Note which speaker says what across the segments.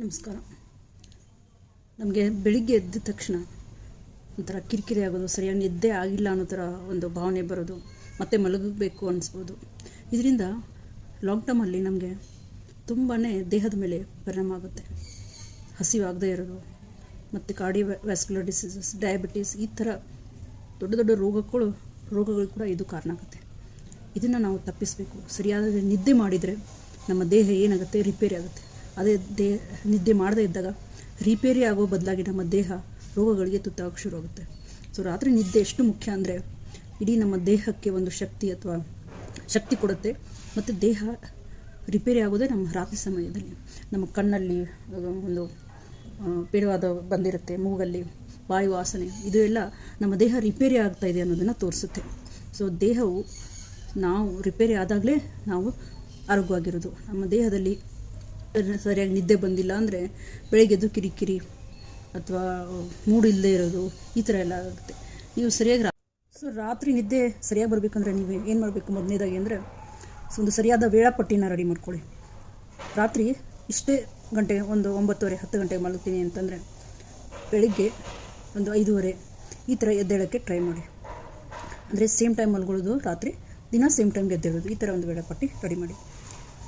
Speaker 1: ನಮಸ್ಕಾರ. ನಮಗೆ ಬೆಳಿಗ್ಗೆ ಎದ್ದ ತಕ್ಷಣ ಒಂಥರ ಕಿರಿಕಿರಿ ಆಗೋದು, ಸರಿಯಾಗಿ ನಿದ್ದೆ ಆಗಿಲ್ಲ ಅನ್ನೋ ಥರ ಒಂದು ಭಾವನೆ ಬರೋದು, ಮತ್ತೆ ಮಲಗಬೇಕು ಅನ್ನಿಸ್ಬೋದು ಇದರಿಂದ ಟರ್ಮಲ್ಲಿ ನಮಗೆ ತುಂಬಾ ದೇಹದ ಮೇಲೆ ಪರಿಣಾಮ ಆಗುತ್ತೆ. ಹಸಿವಾಗದೇ ಇರೋದು, ಮತ್ತು ಕಾರ್ಡಿಯೋ ವ್ಯಾಸ್ಕ್ಯುಲರ್ ಡಿಸೀಸಸ್ ಡಯಾಬಿಟೀಸ್ ಈ ಥರ ದೊಡ್ಡ ದೊಡ್ಡ ರೋಗಗಳು ರೋಗಗಳು ಕೂಡ ಇದು ಕಾರಣ ಆಗುತ್ತೆ. ಇದನ್ನು ನಾವು ತಪ್ಪಿಸಬೇಕು. ಸರಿಯಾದ ನಿದ್ದೆ ಮಾಡಿದರೆ ನಮ್ಮ ದೇಹ ಏನಾಗುತ್ತೆ? ರಿಪೇರಿ ಆಗುತ್ತೆ. ಅದೇ ದೇ, ನಿದ್ದೆ ಮಾಡದೇ ಇದ್ದಾಗ ರಿಪೇರಿ ಆಗೋ ಬದಲಾಗಿ ನಮ್ಮ ದೇಹ ರೋಗಗಳಿಗೆ ತುತ್ತಾಗಕ್ಕೆ ಶುರುವಾಗುತ್ತೆ ಸೊ ರಾತ್ರಿ ನಿದ್ದೆ ಎಷ್ಟು ಮುಖ್ಯ ಅಂದರೆ ಇಡೀ ನಮ್ಮ ದೇಹಕ್ಕೆ ಒಂದು ಶಕ್ತಿ ಅಥವಾ ಶಕ್ತಿ ಕೊಡುತ್ತೆ. ಮತ್ತು ದೇಹ ರಿಪೇರಿ ಆಗೋದೇ ನಮ್ಮ ರಾತ್ರಿ ಸಮಯದಲ್ಲಿ. ನಮ್ಮ ಕಣ್ಣಲ್ಲಿ ಒಂದು ಪೇಡವಾದ ಬಂದಿರುತ್ತೆ, ಮೂಗಲ್ಲಿ ವಾಯು ವಾಸನೆ. ಇದು ಎಲ್ಲ ನಮ್ಮ ದೇಹ ರಿಪೇರಿ ಆಗ್ತಾ ಇದೆ ಅನ್ನೋದನ್ನು ತೋರಿಸುತ್ತೆ. ಸೊ ದೇಹವು ನಾವು ರಿಪೇರಿ ಆದಾಗಲೇ ನಾವು ಆರೋಗ್ಯವಾಗಿರೋದು. ನಮ್ಮ ದೇಹದಲ್ಲಿ ಸರಿಯಾಗಿ ನಿದ್ದೆ ಬಂದಿಲ್ಲ ಅಂದರೆ ಬೆಳಗ್ಗೆದ್ದು ಕಿರಿಕಿರಿ ಅಥವಾ ಮೂಡ್ ಇಲ್ಲದೆ ಇರೋದು ಈ ಥರ ಎಲ್ಲ ಆಗುತ್ತೆ. ನೀವು ಸರಿಯಾಗಿ ಸೊ ರಾತ್ರಿ ನಿದ್ದೆ ಸರಿಯಾಗಿ ಬರಬೇಕಂದ್ರೆ ನೀವು ಏನು ಮಾಡಬೇಕು ಮೊದಲನೇದಾಗಿ ಅಂದರೆ ಸೊ ಒಂದು ಸರಿಯಾದ ವೇಳಾಪಟ್ಟಿನ ರೆಡಿ ಮಾಡ್ಕೊಳ್ಳಿ. ರಾತ್ರಿ ಇಷ್ಟೇ ಗಂಟೆ, ಒಂದು ಒಂಬತ್ತುವರೆ, ಹತ್ತು ಗಂಟೆಗೆ ಮಲಗ್ತೀನಿ ಅಂತಂದರೆ ಬೆಳಿಗ್ಗೆ ಒಂದು ಐದೂವರೆ ಈ ಥರ ಎದ್ದೇಳೋಕ್ಕೆ ಟ್ರೈ ಮಾಡಿ. ಅಂದರೆ ಸೇಮ್ ಟೈಮ್ ಮಲ್ಗೊಳ್ಳೋದು ರಾತ್ರಿ ದಿನ ಸೇಮ್ ಟೈಮ್ಗೆ ಎದ್ದೇಳೋದು ಈ ಥರ ಒಂದು ವೇಳಾಪಟ್ಟಿ ರೆಡಿ ಮಾಡಿ.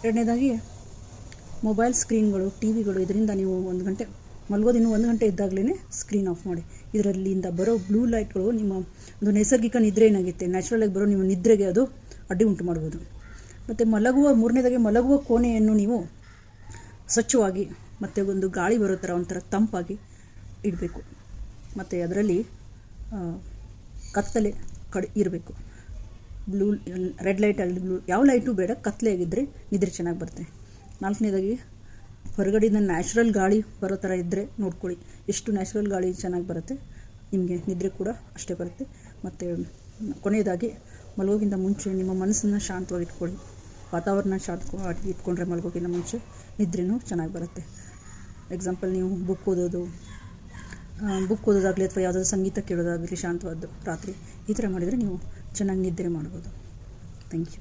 Speaker 1: ಎರಡನೇದಾಗಿ ಮೊಬೈಲ್ ಸ್ಕ್ರೀನ್ಗಳು ಟಿ ವಿಗಳು ಇದರಿಂದ ನೀವು ಒಂದು ಗಂಟೆ ಮಲಗೋದು, ಇನ್ನೂ ಒಂದು ಗಂಟೆ ಇದ್ದಾಗಲೇ ಸ್ಕ್ರೀನ್ ಆಫ್ ಮಾಡಿ ಇದರಲ್ಲಿಂದ ಬರೋ ಬ್ಲೂ ಲೈಟ್ಗಳು ನಿಮ್ಮ ಒಂದು ನೈಸರ್ಗಿಕ ನಿದ್ರೆ ಏನಾಗುತ್ತೆ? ನ್ಯಾಚುರಲಾಗಿ ಬರೋ ನಿಮ್ಮ ನಿದ್ರೆಗೆ ಅದು ಅಡ್ಡಿ ಉಂಟು ಮಾಡ್ಬೋದು. ಮತ್ತು ಮಲಗುವ ಮೂರನೇದಾಗಿ ಮಲಗುವ ಕೋಣೆಯನ್ನು ನೀವು ಸ್ವಚ್ಛವಾಗಿ ಮತ್ತು ಒಂದು ಗಾಳಿ ಬರೋ ಥರ ಒಂಥರ ತಂಪಾಗಿ ಇಡಬೇಕು. ಮತ್ತು ಅದರಲ್ಲಿ ಕತ್ತಲೆ ಕಡೆ, ಇರಬೇಕು. ಬ್ಲೂ ರೆಡ್ ಲೈಟ್ ಬ್ಲೂ ಯಾವ ಲೈಟು ಬೇಡ ಕತ್ತಲೆ ಆಗಿದ್ದರೆ ನಿದ್ರೆ ಚೆನ್ನಾಗಿ ಬರುತ್ತೆ. ನಾಲ್ಕನೇದಾಗಿ, ಹೊರಗಡೆಯಿಂದ ನ್ಯಾಚುರಲ್ ಗಾಳಿ ಬರೋ ಥರ ಇದ್ದರೆ ನೋಡ್ಕೊಳ್ಳಿ. ಎಷ್ಟು ನ್ಯಾಚುರಲ್ ಗಾಳಿ ಚೆನ್ನಾಗಿ ಬರುತ್ತೆ, ನಿಮಗೆ ನಿದ್ರೆ ಕೂಡ ಅಷ್ಟೇ ಬರುತ್ತೆ. ಮತ್ತು ಕೊನೆಯದಾಗಿ, ಮಲಗೋಕ್ಕಿಂತ ಮುಂಚೆ ನಿಮ್ಮ ಮನಸ್ಸನ್ನು ಶಾಂತವಾಗಿ ಇಟ್ಕೊಳ್ಳಿ. ವಾತಾವರಣ ಶಾಂತ ಇಟ್ಕೊಂಡ್ರೆ ಮಲಗೋಗಿಂತ ಮುಂಚೆ ನಿದ್ರೆನೂ ಚೆನ್ನಾಗಿ ಬರುತ್ತೆ. ಎಕ್ಸಾಂಪಲ್ ನೀವು ಬುಕ್ ಓದೋದು ಬುಕ್ ಓದೋದಾಗಲಿ ಅಥವಾ ಯಾವುದಾದ್ರು ಸಂಗೀತ ಕೇಳೋದಾಗಲಿ ಶಾಂತವಾದ ರಾತ್ರಿ, ಈ ಥರ ಮಾಡಿದರೆ ನೀವು ಚೆನ್ನಾಗಿ ನಿದ್ರೆ ಮಾಡ್ಬೋದು. Thank you